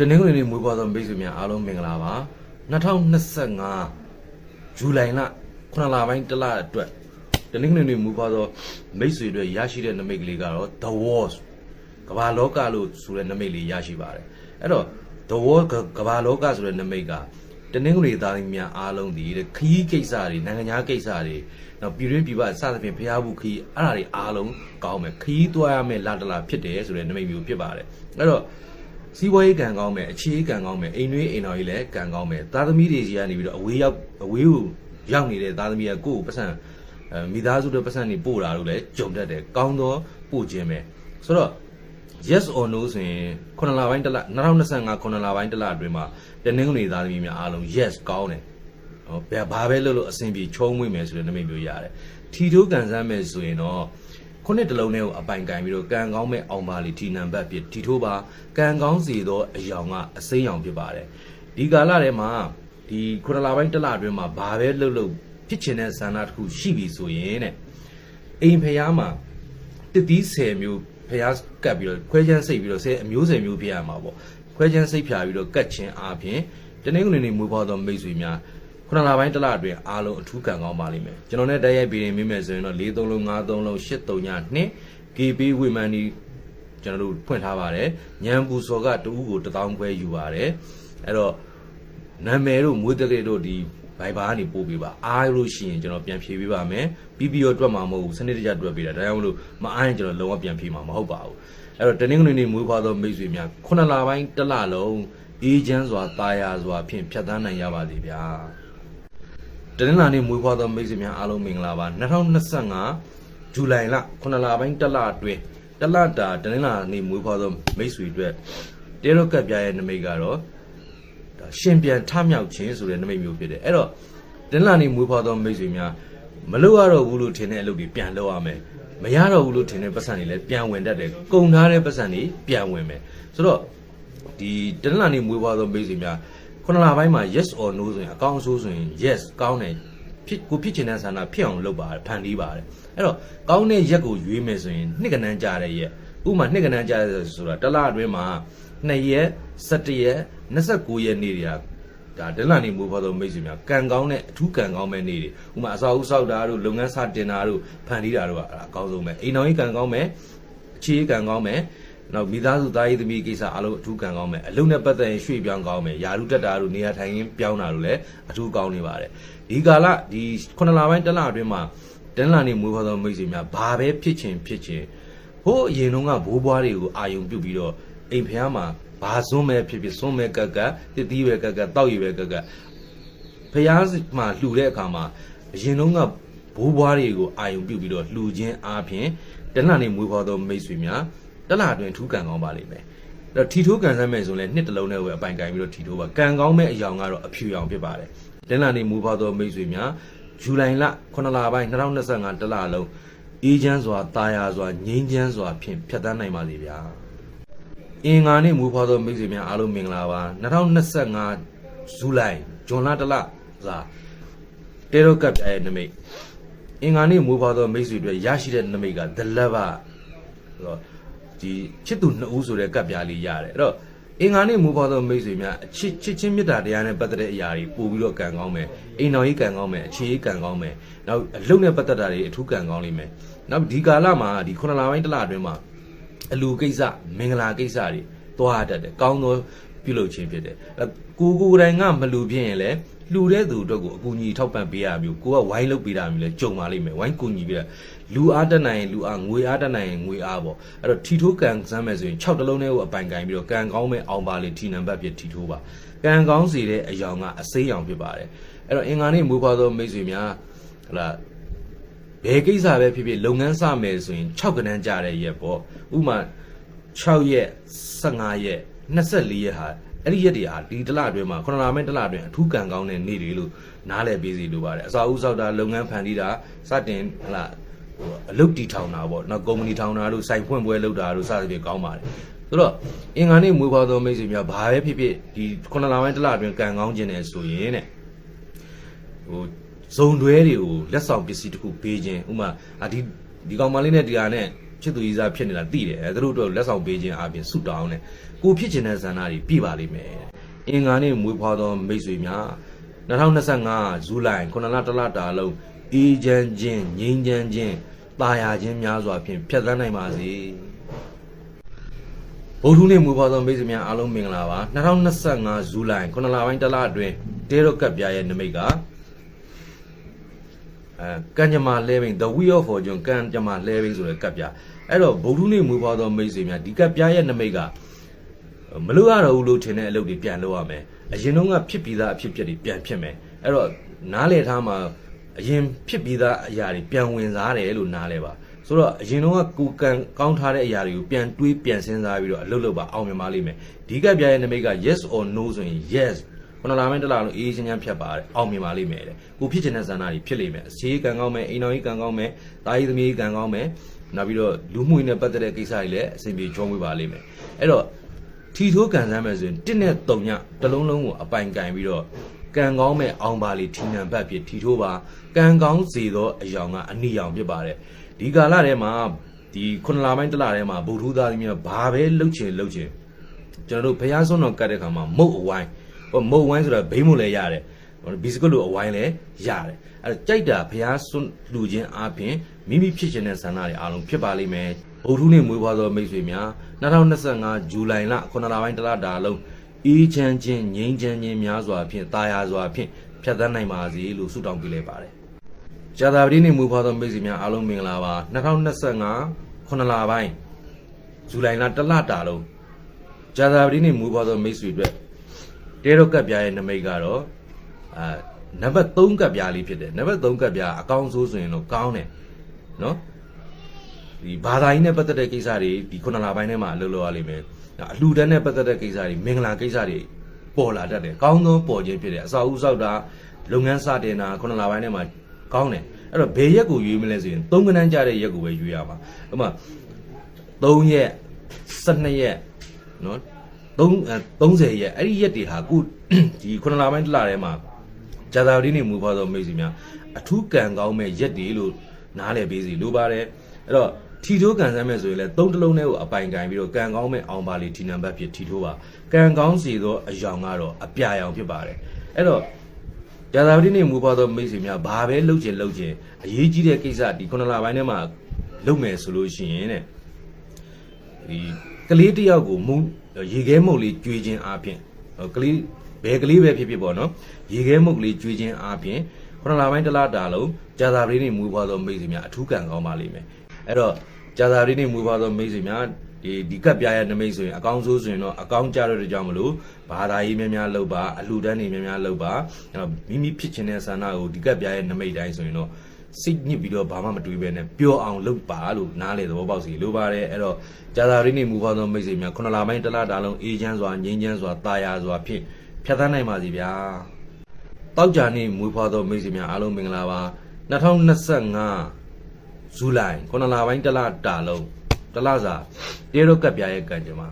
တနင်္ဂနွေနေ့မွေးဖွားသောမိတ်ဆွေများအားလုံးမင်္ဂလာပါ2025ဇူလိုင်လ9လပိုင်းတစ်လအတွက်တနင်္ဂနွေနေ့မွေးဖွားသောမိတ်ဆွေတွေရရှိတဲ့နမိတ်ကလေးကတော့ The Wars ကမ္ဘာလောကလို့ဆိုတဲ့နမိတ်လေးရရှိပါတယ်အဲ့တော့ The Wars ကကမ္ဘာလောကဆိုတဲ့နမိတ်ကတနင်္ဂနွေသားသမီးများအားလုံးဒီတဲ့ခရီးကိစ္စတွေနိုင်ငံခြားကိစ္စတွေနောက်ပြည်တွင်းပြည်ပစသဖြင့်ဖျားဘူးခရီးအဲ့ဒါတွေအားလုံးကောင်းမယ်ခရီးသွားရမယ်လာတလာဖြစ်တယ်ဆိုတဲ့နမိတ်မျိုးဖြစ်ပါတယ်အဲ့တော့ စီးပွားရေးကံကောင်းမယ်အခြေရေးကံကောင်းမယ်အိမ်တွင်းအိမ်တော်ကြီးလည်းကံကောင်းမယ်သားသမီးတွေကြီးကနေပြီးတော့အဝေးရောက်အဝေးကိုရောက်နေတဲ့သားသမီးကကိုယ့်ကိုပတ်စံအဲမိသားစုတွေပတ်စံနေပို့တာလို့လည်းကြုံတတ်တယ်ကောင်းသောပို့ခြင်းပဲဆိုတော့ yes or no ဆိုရင်ခုနလပိုင်းတစ်လ2025ခုနလပိုင်းတစ်လအတွင်းမှာတနင်္ဂနွေသားသမီးများအားလုံး yes ကောင်းတယ်ဟောဘယ်ဘာပဲလုပ်လို့အဆင်ပြေချုံးမွေ့မယ်ဆိုတဲ့နမိတ်မျိုးရတယ်ထီထိုးကန်ဆန်းမယ်ဆိုရင်တော့ ခုနှစ်တလုံးနဲ့ကိုအပိုင်ကင်ပြီးတော့ကံကောင်းမဲ့အောင်ပါလီထီနံပါတ်ဖြစ်ထီထိုးပါကံကောင်းစီသောအယောင်ကအစိမ်းရောင်ဖြစ်ပါတယ်ဒီကာလထဲမှာဒီခုနလပိုင်းတစ်လအတွင်းမှာဘာပဲလုပ်လို့ဖြစ်ချင်တဲ့ဆန္ဒတစ်ခုရှိပြီဆိုရင်တဲ့အိမ်ဖျားမှာတစ်သီး10မျိုးဖျားကတ်ပြီးတော့ခွဲချမ်းစိတ်ပြီးတော့10အမျိုး10မျိုးဖြစ်ရမှာပေါ့ခွဲချမ်းစိတ်ဖြာပြီးတော့ကတ်ချင်းအားဖြင့်တနင်္ဂနွေနေ့မွေးဖွားသောမိတ်ဆွေများ ခုနလပိုင်းတစ်လအတွင်းအားလုံးအထူးကံကောင်းပါလိမ့်မယ်ကျွန်တော်နဲ့တိုက်ရိုက်ပြီးရင်မိမယ်ဆိုရင်တော့4 3လုံး5 3လုံး8 3ည2 KB ဝေမန်ဒီကျွန်တော်တို့ဖွင့်ထားပါတယ်ညံပူစော်ကတူးကို1000ခွဲယူပါတယ်အဲ့တော့နာမည်တို့မွေးတလေးတို့ဒီဘိုင်ဘာကနေပို့ပေးပါအားလို့ရှိရင်ကျွန်တော်ပြန်ဖြေပေးပါမယ်ပြီးပြီးတော့တွက်မှာမဟုတ်ဘူးစနစ်တကျတွက်ပေးတာဒါကြောင့်မလို့မအားရင်ကျွန်တော်လုံးဝပြန်ဖြေမှာမဟုတ်ပါဘူးအဲ့တော့တနင်္ဂနွေနေ့မွေးဖွားသောမိတ်ဆွေများခုနှစ်လပိုင်းတစ်လလုံးအေးချမ်းစွာတာယာစွာဖြင့်ဖြတ်သန်းနိုင်ရပါစေဗျာ တနင်္လာနေ့မွေးဖွားသောမိတ်ဆွေများအားလုံးမင်္ဂလာပါ2025ဇူလိုင်လခုနှစ်လပိုင်းတစ်လအတွင်းတစ်လတာတနင်္လာနေ့မွေးဖွားသောမိတ်ဆွေအတွက်တေရော့ကပ်ပြရဲ့နမိတ်ကတော့ဒါရှင်ပြန်ထမြောက်ခြင်းဆိုတဲ့နမိတ်မျိုးဖြစ်တယ်အဲ့တော့တနင်္လာနေ့မွေးဖွားသောမိတ်ဆွေများမလုပ်ရတော့ဘူးလို့ထင်တဲ့အလုပ်တွေပြန်လုပ်ရမယ်မရတော့ဘူးလို့ထင်တဲ့ပတ်စံတွေလည်းပြန်ဝင်တတ်တယ်ကုန်ထားတဲ့ပတ်စံတွေပြန်ဝင်မယ်ဆိုတော့ဒီတနင်္လာနေ့မွေးဖွားသောမိတ်ဆွေများ ခုနလပိုင်းမှာ yes or no ဆိုရင်အကောင်းအဆိုးဆိုရင် yes ကောင်းတယ်ဖြစ်ကိုဖြစ်ချင်တဲ့ဆန္ဒဖြစ်အောင်လုပ်ပါဖန်တီးပါတယ်အဲ့တော့ကောင်းတဲ့ရက်ကိုရွေးမယ်ဆိုရင်နှစ်ကနန်းကြာတဲ့ရက်ဥပမာနှစ်ကနန်းကြာတဲ့ဆိုတာတစ်လအတွင်းမှာ2ရက်17ရက်29ရက်နေ့တွေကဒါဒလန်နေမိုးဖော်သောမိတ်ဆွေများကံကောင်းတဲ့အထူးကံကောင်းမဲ့နေ့တွေဥပမာအစာအုပ်စောက်တာတို့လုပ်ငန်းစတင်တာတို့ဖန်တီးတာတို့ကအဲ့ဒါအကောင်းဆုံးပဲအိမ်တော်ကြီးကံကောင်းမဲ့အခြေရေးကံကောင်းမဲ့ နောက်မိသားစုသားရေးသမီးကိစ္စအလုံးအထူးကံကောင်းမယ်အလုံးနဲ့ပတ်သက်ရင်ရွှေ့ပြောင်းကောင်းမယ်ယာရုတက်တာတို့နေရာထိုင်ရင်းပြောင်းတာတို့လည်းအထူးကောင်းနေပါတယ်ဒီကာလဒီခုနှစ်လပိုင်းတစ်လအတွင်းမှာတနင်္လာနေ့မွေးဖွားသောမိတ်ဆွေများဘာပဲဖြစ်ချင်ဖြစ်ချင်ဟိုးအရင်တုန်းကဘိုးဘွားတွေကိုအာယုံပြုတ်ပြီးတော့အိမ်ဖျားမှာဘာစွန်းမဲ့ဖြစ်ဖြစ်စွန်းမဲ့ကက်ကက်တစ်တီးပဲကက်ကက်တောက်ရည်ပဲကက်ကက်ဖျားမှာလှူတဲ့အခါမှာအရင်တုန်းကဘိုးဘွားတွေကိုအာယုံပြုတ်ပြီးတော့လှူခြင်းအားဖြင့်တနင်္လာနေ့မွေးဖွားသောမိတ်ဆွေများ တလအတွင်းထူးကံကောင်းပါလိမ့်မယ်အဲ့တော့ထီထိုးကန်ဆန်းမယ်ဆိုရင်လည်းနှစ်တစ်လုံးနဲ့ပဲအပိုင်ကင်ပြီးတော့ထီထိုးပါကံကောင်းမဲ့အယောင်ကတော့အဖြူရောင်ဖြစ်ပါတယ်တနင်္လာနေ့မူဖော်သောမိတ်ဆွေများဇူလိုင်လ9လပိုင်း2025တလလုံးအေးချမ်းစွာတာယာစွာငြိမ်းချမ်းစွာဖြင့်ဖြတ်သန်းနိုင်ပါစေဗျာအင်္ဂါနေ့မူဖော်သောမိတ်ဆွေများအားလုံးမင်္ဂလာပါ2025ဇူလိုင်ဇွန်လတလစာတေရောကပ်ပြရဲ့နမိတ်အင်္ဂါနေ့မူဖော်သောမိတ်ဆွေတွေရရှိတဲ့နမိတ်က The Lover ဆိုတော့ ဒီချစ်သူနှစ်ဦးဆိုတဲ့ကပ်ပြားလေးရတယ်အဲ့တော့အင်္ဂါနေ့မူပေါ်သောမိတ်ဆွေများအချစ်ချစ်ချင်းမေတ္တာတရားနဲ့ပတ်သက်တဲ့အရာတွေပို့ပြီးတော့ကံကောင်းမယ်အိမ်တော်ကြီးကံကောင်းမယ်အခြေရေးကံကောင်းမယ်နောက်အလုပ်နဲ့ပတ်သက်တာတွေအထူးကံကောင်းလိမ့်မယ်နောက်ဒီကာလမှာဒီခုနလပိုင်းတစ်လအတွင်းမှာအလူကိစ္စမင်္ဂလာကိစ္စတွေသွားတတ်တယ်ကောင်းသောပြုလုပ်ခြင်းဖြစ်တယ်အဲ့ကိုကိုယ်တိုင်ကမလူဖြစ်ရင်လည်းလူတဲ့သူအတွက်ကိုအကူအညီထောက်ပံ့ပေးရမျိုးကိုကဝိုင်းလုပ်ပေးတာမျိုးလဲကြုံပါလိမ့်မယ်ဝိုင်းကူညီပေးတာ လူအားတက်နိုင်ရင်လူအားငွေအားတက်နိုင်ရင်ငွေအားပေါ့အဲ့တော့ထီထိုးကန်စမ်းမယ်ဆိုရင်6တလုံးနဲ့ကိုအပိုင်ကင်ပြီးတော့ကန်ကောင်းမဲ့အောင်ပါလေထီနံပါတ်ပြထီထိုးပါကန်ကောင်းစီတဲ့အယောင်ကအစိမ်းရောင်ဖြစ်ပါတယ်အဲ့တော့အင်္ဂါနေ့မွေးဖွားသောမိတ်ဆွေများဟလာဘယ်ကိစ္စပဲဖြစ်ဖြစ်လုပ်ငန်းစမယ်ဆိုရင်6ကနန်းကြတဲ့ရက်ပေါ့ဥပမာ6ရက်15ရက်24ရက်ဟာအဲ့ဒီရက်တွေဟာဒီတစ်လအတွင်းမှာခုနလမဲ့တစ်လအတွင်းအထူးကံကောင်းတဲ့နေ့တွေလို့နားလည်ပေးစီလိုပါတယ်အစာဦးဆောက်တာလုပ်ငန်းဖန်တီးတာစတင်ဟလာဟို အလုပ်တီထောင်တာပေါ့နောက်ကုမ္ပဏီထောင်တာတို့စိုင်ဖွင့်ပွဲလုပ်တာတို့စသဖြင့်ကောင်းပါတယ်ဆိုတော့အင်္ဂါနေ့မွေးဖွားသောမိတ်ဆွေများဘာပဲဖြစ်ဖြစ်ဒီခုနလမဲ့တစ်လအတွင်းကံကောင်းခြင်းနဲ့ဆိုရင်တဲ့ဟိုဇုံတွဲတွေကိုလက်ဆောင်ပစ္စည်းတစ်ခုပေးခြင်းဥမာအာဒီဒီကောင်မလေးနဲ့ဒီဟာနဲ့ချစ်သူကြီးစားဖြစ်နေတာသိတယ်အဲသူတို့တို့လက်ဆောင်ပေးခြင်းအပြင်ဆုတောင်းတယ်ကိုဖြစ်ခြင်းတဲ့ဇန္နာတွေပြည့်ပါလိမ့်မယ်အင်္ဂါနေ့မွေးဖွားသောမိတ်ဆွေများ2025ဇူလိုင်9လတလတာလုံး အေးချမ်းခြင်းငြိမ်းချမ်းခြင်းတာယာခြင်းများစွာဖြင့်ဖြတ်သန်းနိုင်ပါစေဗုဒ္ဓနေ့မွေးဖွားသောမိတ်ဆွေများအားလုံးမင်္ဂလာပါ2025ဇူလိုင်9လပိုင်းတလအတွင်းတေရော့ကပ်ပြားရဲ့နမိတ်ကအဲကံကြမ္မာလဲဘိန် the wheel of fortune ကံကြမ္မာလဲဘိန်ဆိုတဲ့ကပ်ပြားအဲ့တော့ဗုဒ္ဓနေ့မွေးဖွားသောမိတ်ဆွေများဒီကပ်ပြားရဲ့နမိတ်ကမလို့ရတော့ဘူးလို့ထင်တဲ့အလုပ်တွေပြန်လုပ်ရမယ်အရင်တုန်းကဖြစ်ပြီးသားအဖြစ်အပျက်တွေပြန်ဖြစ်မယ်အဲ့တော့နားလေထားမှာ အရင်ဖြစ်ပြီးသားအရာတွေပြန်ဝင်စားတယ်လို့နားလဲပါဆိုတော့အရင်တုန်းကကိုကံကောင်းထားတဲ့အရာတွေကိုပြန်တွေးပြန်စဉ်းစားပြီးတော့အလုပ်လုပ်ပါအောင်မြင်ပါလိမ့်မယ်ဒီကပ်ပြားရဲ့နမိတ်က yes or no ဆိုရင် yes ခုနလာမင်းတစ်လားလုံးအေးချင်းချမ်းဖြတ်ပါတယ်အောင်မြင်ပါလိမ့်မယ်တဲ့ကိုဖြစ်ချင်တဲ့ဇာနာတွေဖြစ်လိမ့်မယ်အစီကံကောင်းမယ်အိမ်တော်ကြီးကံကောင်းမယ်တာကြီးသမီးကံကောင်းမယ်နောက်ပြီးတော့လူမှုရေးနဲ့ပတ်သက်တဲ့ကိစ္စတွေလည်းအဆင်ပြေကြောင်းဝေးပါလိမ့်မယ်အဲ့တော့ထီထိုးကန်ဆန်းမယ်ဆိုရင်တစ်နဲ့တုံညတစ်လုံးလုံးကိုအပိုင်ကင်ပြီးတော့ ကံကောင်းမဲ့အောင်ပါလီထီနံဘတ်ဖြစ်ထီထိုးပါကံကောင်းစေသောအယောင်ကအနိယောင်ဖြစ်ပါတယ်ဒီကာလထဲမှာဒီခုနလပိုင်းတစ်လထဲမှာဗုဒ္ဓသားသမီးကဘာပဲလှုပ်ချင်လှုပ်ချင်ကျွန်တော်တို့ဘုရားဆုံးတော်ကတ်တဲ့ခါမှာမုတ်အဝိုင်းဟိုမုတ်ဝိုင်းဆိုတာဘိန်းမို့လည်းရတယ်ဟိုဘီစကွတ်လိုအဝိုင်းလည်းရတယ်အဲကြိုက်တာဘုရားဆုံးလူချင်းအားဖြင့်မိမိဖြစ်ခြင်းတဲ့ဆန္ဒတွေအားလုံးဖြစ်ပါလိမ့်မယ်ဗုဒ္ဓနေ့မွေးဖွားသောမိတ်ဆွေများ2025ဇူလိုင်လ9လပိုင်းတလတာလုံး အေးချမ်းခြင်းငြိမ်းချမ်းခြင်းများစွာဖြင့်တာယာစွာဖြင့်ဖြတ်သန်းနိုင်ပါစေလို့ဆုတောင်းပေးလိုက်ပါတယ်ကြာသာပတိနေ့မွေးဖွားသောမိတ်ဆွေများအားလုံးမင်္ဂလာပါ2025ခုနလပိုင်းဇူလိုင်လတလတာလုံးဂျာသာပတိနေမူပါသောမိတ်ဆွေအတွက်တဲတော့ကပ်ပြားရဲ့နမိတ်ကတော့အာနံပါတ်3ကပ်ပြားလေးဖြစ်တယ်နံပါတ်3ကပ်ပြားအကောင်းဆုံးဆိုရင်တော့ကောင်းတယ်နော်ဒီဘာသာရေးနဲ့ပတ်သက်တဲ့ကိစ္စတွေဒီခုနလပိုင်းထဲမှာအလုပ်လုပ်ရလိမ့်မယ် အလှူဒန်းနဲ့ပတ်သက်တဲ့ကိစ္စတွေမင်္ဂလာကိစ္စတွေပေါ်လာတတ်တယ်ကောင်းသောပေါ်ခြင်းဖြစ်တယ်အစာဦးဆောက်တာလုပ်ငန်းစတင်တာခုနလပိုင်းထဲမှာကောင်းတယ်အဲ့တော့ဘယ်ရက်ကိုရွေးမလဲဆိုရင်3ကနန်းကြတဲ့ရက်ကိုပဲရွေးရမှာဥပမာ3ရက်12ရက်နော်3 30ရက်အဲ့ဒီရက်တွေဟာခုဒီခုနလပိုင်းတစ်လထဲမှာဂျာသာရီနေမူဖွားသောမိတ်ဆွေများအထူးကံကောင်းမဲ့ရက်တွေလို့နားလည်ပေးစီလိုပါတယ်အဲ့တော့ ထီထိုးကံစမ်းမဲ့ဆိုရင်လည်းသုံးတလုံးနဲ့ကိုအပိုင်ကင်ပြီးတော့ကံကောင်းမဲ့အောင်ပါလီဒီနံပါတ်ဖြစ်ထီထိုးပါကံကောင်းစီသောအယောင်ကတော့အပြာရောင်ဖြစ်ပါတယ်အဲ့တော့ဂျာသာရီနေမူဖွားသောမိတ်ဆွေများဘာပဲလှုပ်ချင်လှုပ်ချင်အရေးကြီးတဲ့ကိစ္စဒီခုနလပိုင်းထဲမှာလုပ်မယ်ဆိုလို့ရှိရင်တဲ့ဒီကလေးတစ်ယောက်ကိုမုံရေခဲမုတ်လေးကျွေးခြင်းအပြင်ကလေးဘယ်ကလေးပဲဖြစ်ဖြစ်ပေါ့နော်ရေခဲမုတ်လေးကျွေးခြင်းအပြင်ခုနလပိုင်းတစ်လတာလုံးကြာသာပရိနေမူဖွားသောမိတ်ဆွေများအထူးကံကောင်းပါလိမ့်မယ်အဲ့တော့ ကြာသာပရိနေမူဖွားသောမိတ်ဆွေများဒီဒီကပ်ပြားရဲ့နမိတ်ဆိုရင်အကောင်းဆုံးဆိုရင်တော့အကောင်းကြရတဲ့ကြောင့်မလို့ဘာသာရေးများများလုပ်ပါအလှူဒန်းတွေများများလုပ်ပါအဲ့တော့မိမိဖြစ်ခြင်းတဲ့ဆန္ဒကိုဒီကပ်ပြားရဲ့နမိတ်တိုင်းဆိုရင်တော့စိတ်ညစ်ပြီးတော့ဘာမှမတွေးပဲနဲ့ပျော်အောင်လုပ်ပါလို့နားလေသဘောပေါက်စီလိုပါတယ်အဲ့တော့ကြာသာရင်းနေမူဖောင်းသောမိတ်ဆွေများခုနလပိုင်းတစ်လတာလုံးအေးချမ်းစွာငြိမ်းချမ်းစွာတာယာစွာဖြင့်ဖြတ်သန်းနိုင်ပါစီဗျာတောက်ကြနေမူဖောင်းသောမိတ်ဆွေများအားလုံးမင်္ဂလာပါ2025 ဇူလိုင်ခုနလပိုင်းတစ်လတာလုံးတစ်လစာတေရောကပ်ပြားရဲ့ကံကြမ္မာ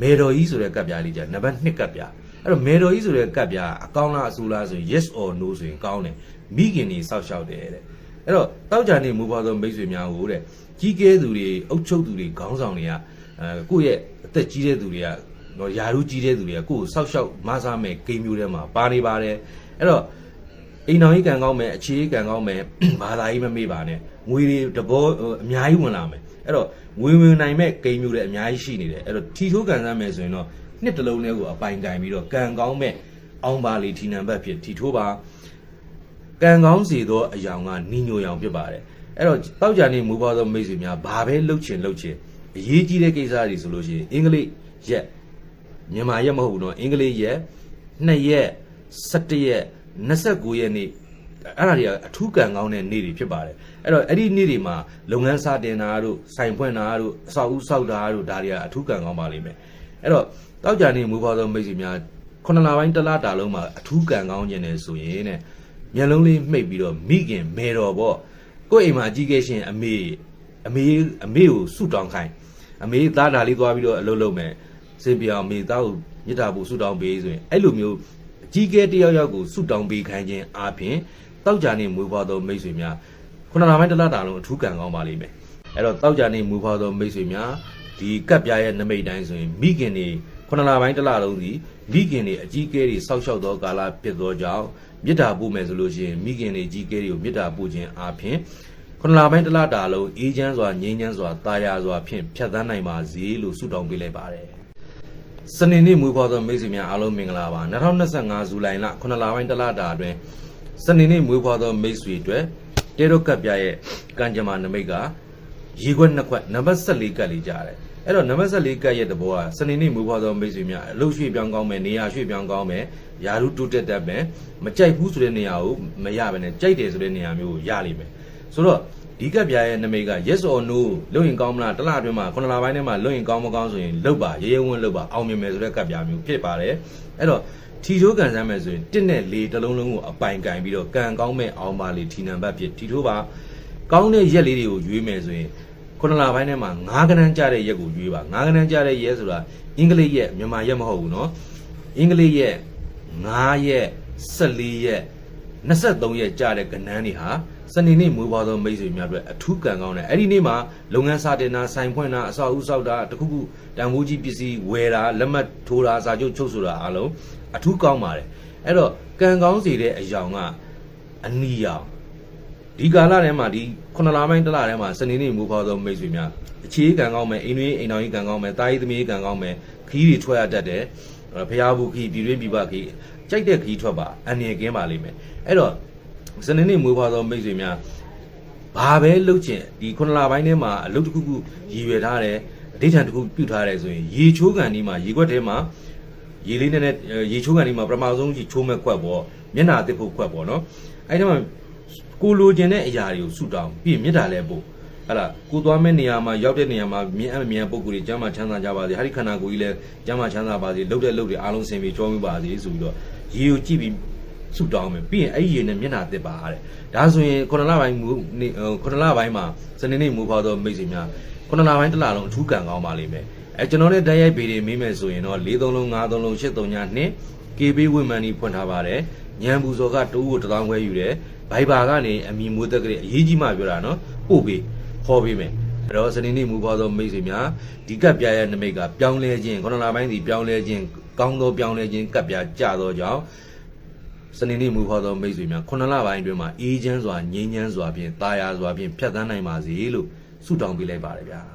မေတော်ကြီးဆိုတဲ့ကပ်ပြားလေးကြာနံပါတ်2ကပ်ပြားအဲ့တော့မေတော်ကြီးဆိုတဲ့ကပ်ပြားအကောင်းလားအဆူလားဆိုရင် yes or no ဆိုရင်ကောင်းတယ်မိခင်နေစောက်ရှောက်တယ်တဲ့အဲ့တော့တောက်ကြနေမူပါသောမိတ်ဆွေများကိုတဲ့ကြီးကဲသူတွေအုပ်ချုပ်သူတွေခေါင်းဆောင်တွေကအဲကိုယ့်ရဲ့အသက်ကြီးတဲ့သူတွေကတော့ယာရုကြီးတဲ့သူတွေကကိုယ့်ကိုစောက်ရှောက်မဆားမဲ့ကိန်းမျိုးထဲမှာပါနေပါတယ်အဲ့တော့ အိမ်တော်ကြီးကံကောင်းမယ်အခြေကြီးကံကောင်းမယ်ဘာသာကြီးမမေ့ပါနဲ့ငွေတွေတဘောအများကြီးဝင်လာမယ်အဲ့တော့ငွေဝင်နိုင်မဲ့ကိန်းမျိုးတွေအများကြီးရှိနေတယ်အဲ့တော့ထီထိုးကံစမ်းမယ်ဆိုရင်တော့နှစ်တစ်လုံးလေးကိုအပိုင်ကင်ပြီးတော့ကံကောင်းမဲ့အောင်ပါလီထီနံဘတ်ဖြစ်ထီထိုးပါ ကံကောင်းစေသောအယောင်ကနှီးညိုရောင်ဖြစ်ပါတယ်အဲ့တော့တောက်ကြနေမူပါသောမိတ်ဆွေများဘာပဲလှုပ်ချင်လှုပ်ချင်အရေးကြီးတဲ့ကိစ္စတွေဆိုလို့ရှိရင်အင်္ဂလိပ်ရက်မြန်မာရက်မဟုတ်ဘူးเนาะအင်္ဂလိပ်ရက်2ရက်17ရက် 29ရက်နေ့အဲ့ဒါတွေကအထူးကံကောင်းတဲ့နေ့တွေဖြစ်ပါတယ်အဲ့တော့အဲ့ဒီနေ့တွေမှာလုပ်ငန်းစတင်တာတို့စိုင်ဖွင့်တာတို့အဆောက်အဦဆောက်တာတို့ဒါတွေကအထူးကံကောင်းပါလိမ့်မယ်အဲ့တော့တောက်ကြနေမူပါသောမိတ်ဆွေများခုနလပိုင်းတစ်လတာလုံးမှာအထူးကံကောင်းခြင်းနဲ့ဆိုရင်တဲ့မျက်လုံးလေးမှိတ်ပြီးတော့မိခင်မေတော်ပေါ့ကိုယ့်အိမ်မှာအကြီးကဲရှင်အမေအမေအမေကိုဆုတောင်းခိုင်းအမေသားဓာလေးသွားပြီးတော့အလုပ်လုပ်မယ်စင်ပြအောင်အမေသားကိုမြစ်တာဖို့ဆုတောင်းပေးဆိုရင်အဲ့လိုမျိုးအ ကြီးကဲတယောက်ယောက်ကိုဆုတောင်းပေးခိုင်းခြင်းအပြင်တောက်ကြနေမွေးဖွားသောမိတ်ဆွေများခုနလပိုင်းတစ်လတာလုံးအထူးကံကောင်းပါလိမ့်မယ်အဲ့တော့တောက်ကြနေမူဖွာသောမိတ်ဆွေများဒီကပ်ပြားရဲ့နမိတ်တိုင်းဆိုရင်မိခင်တွေခုနှစ်လပိုင်းတစ်လလုံးစီမိခင်တွေအကြီးကဲတွေစောက်ရှောက်သောကာလဖြစ်သောကြောင့်မေတ္တာပို့မယ်ဆိုလို့ရှိရင်မိခင်တွေအကြီးကဲတွေကိုမေတ္တာပို့ခြင်းအပြင်ခုနှစ်လပိုင်းတစ်လတာလုံးအေးချမ်းစွာငြိမ်းချမ်းစွာတာယာစွာဖြင့်ဖြတ်သန်းနိုင်ပါစေလို့ဆုတောင်းပေးလိုက်ပါတယ် စနေနေ့မွေးဖွားသောမိတ်ဆွေများအားလုံးမင်္ဂလာပါ2025ဇူလိုင်လ9လပိုင်းတလတာအတွင်းစနေနေ့မွေးဖွားသောမိတ်ဆွေတွေတဲတော့ကပ်ပြရဲ့ကံကြမ္မာနမိတ်ကရေခွက်နှစ်ခွက်နံပါတ်14ကပ်လေးကြားတယ်အဲ့တော့နံပါတ်14ကပ်ရဲ့တဘောကစနေနေ့မွေးဖွားသောမိတ်ဆွေများအလုပ်ရွှေ့ပြောင်းကောင်းမယ်နေရာရွှေ့ပြောင်းကောင်းမယ်ယာရုတိုးတက်တတ်မယ်မကြိုက်ဘူးဆိုတဲ့နေရာကိုမရဘဲနဲ့ကြိုက်တယ်ဆိုတဲ့နေရာမျိုးကိုရလိမ့်မယ်ဆိုတော့ ဒီကပ်ပြရဲ့နမိတ်က yes or no လုပ်ရင်ကောင်းမလားတစ်လအတွင်းမှာ9လပိုင်းထဲမှာလုပ်ရင်ကောင်းမကောင်းဆိုရင်လုပ်ပါရေရဲဝန်းလုပ်ပါအောင်မြင်မယ်ဆိုတဲ့ကပ်ပြမျိုးဖြစ်ပါတယ်အဲ့တော့ထီထိုးကန်ဆန်းမယ်ဆိုရင်တစ်နဲ့လေးတစ်လုံးလုံးကိုအပိုင်ကင်ပြီးတော့ကန်ကောင်းမဲ့အောင်ပါလေထီနံပါတ်ဖြစ်ထီထိုးပါကောင်းတဲ့ရက်လေးတွေကိုရွေးမယ်ဆိုရင်9လပိုင်းထဲမှာ9ကနန်းကြတဲ့ရက်ကိုရွေးပါ9ကနန်းကြတဲ့ရက်ဆိုတာအင်္ဂလိပ်ရက်မြန်မာရက်မဟုတ်ဘူးเนาะအင်္ဂလိပ်ရက်9ရက်14ရက် 23ရက်ကြာတဲ့ကဏ္ဍတွေဟာစနေနေ့မွေးဖွားသောမိတ်ဆွေများအတွက်အထူးကံကောင်းတယ်အဲ့ဒီနေ့မှာလုပ်ငန်းစတင်တာဆိုင်ဖွင့်တာအဆောက်အဦဆောက်တာတခုခုတန်ဖိုးကြီးပစ္စည်းဝယ်တာလက်မှတ်ထိုးတာစာချုပ်ချုပ်ဆိုတာအားလုံးအထူးကောင်းပါတယ်အဲ့တော့ကံကောင်းစေတဲ့အယောင်ကအနီရောင်ဒီကာလထဲမှာဒီခုနစ်လပိုင်းတစ်လထဲမှာစနေနေ့မွေးဖွားသောမိတ်ဆွေများအခြေကံကောင်းမယ်အိမ်တွင်းအိမ်တော်ကြီးကံကောင်းမယ်တာကြီးသမီးကံကောင်းမယ်ခီးတွေထွက်ရတတ်တယ် ဖျားဘူးခီးပြည်တွင်းပြည်ပခီးကြိုက်တဲ့ခီးထွက်ပါအန်ရကင်းပါလိမ့်မယ်အဲ့တော့စနေနေ့မွေးဖွားသောမိတ်ဆွေများဘာပဲလုပ်ချင်ဒီခုနစ်လပိုင်းထဲမှာအလုပ်တစ်ခုခုရည်ရွယ်ထားတယ်အဋိဌာန်တစ်ခုပြုထားတယ်ဆိုရင်ရေချိုးကန်ဒီမှာရေခွက်ထဲမှာရေလေးနဲ့နဲ့ရေချိုးကန်ဒီမှာပထမဆုံးကြီးချိုးမဲ့ခွက်ပေါ့မျက်နှာတစ်ဖို့ခွက်ပေါ့နော်အဲ့ဒီမှာကိုလိုချင်တဲ့အရာတွေကိုစုတောင်းပြီးရင်မေတ္တာလဲပို့ ဟလာကိုသွားမဲ့နေရာမှာရောက်တဲ့နေရာမှာမြင်အမြင်ပုံကိုယ်ကြီးကျမ်းမာချမ်းသာကြပါစေဟာဒီခန္ဓာကိုယ်ကြီးလည်းကျမ်းမာချမ်းသာပါစေလှုပ်တဲ့လှုပ်တွေအားလုံးဆင်ပြီးကြောမိပါစေဆိုပြီးတော့ရေကိုကြည့်ပြီးဆုတောင်းမယ်ပြီးရင်အဲ့ဒီရေနဲ့မျက်နှာတစ်ပါတဲ့ဒါဆိုရင်ခုနစ်လပိုင်းမူနေခုနစ်လပိုင်းမှာစနေနေ့မူဖွားသောမိတ်ဆွေများခုနစ်လပိုင်းတစ်လလုံးအထူးကံကောင်းပါလိမ့်မယ်အဲကျွန်တော်နဲ့တိုက်ရိုက်ဗီဒီမေးမယ်ဆိုရင်တော့၄3လုံး5 3လုံး8 3ည2 KB ဝင်းမန်နီဖွင့်ထားပါတယ်ညံပူစော်ကတူးကိုတစ်သောင်းခွဲယူတယ်ဘိုင်ဘာကနေအမီမိုးတက်ကလေးအရေးကြီးမှပြောတာနော်ပို့ပေး ခေါ်ပေးမယ်အဲ့တော့စနေနေ့မူဖွားသောမိတ်ဆွေများဒီကပ်ပြားရဲ့နမိတ်ကပြောင်းလဲခြင်းခုနစ်လပိုင်းစီပြောင်းလဲခြင်းကောင်းသောပြောင်းလဲခြင်းကပ်ပြားကြသောကြောင့်စနေနေ့မူဖွားသောမိတ်ဆွေများခုနှစ်လပိုင်းအတွင်းမှာအေးချမ်းစွာငြိမ်းချမ်းစွာဖြင့်တာယာစွာဖြင့်ဖြတ်သန်းနိုင်ပါစေလို့ဆုတောင်းပေးလိုက်ပါတယ်ဗျာ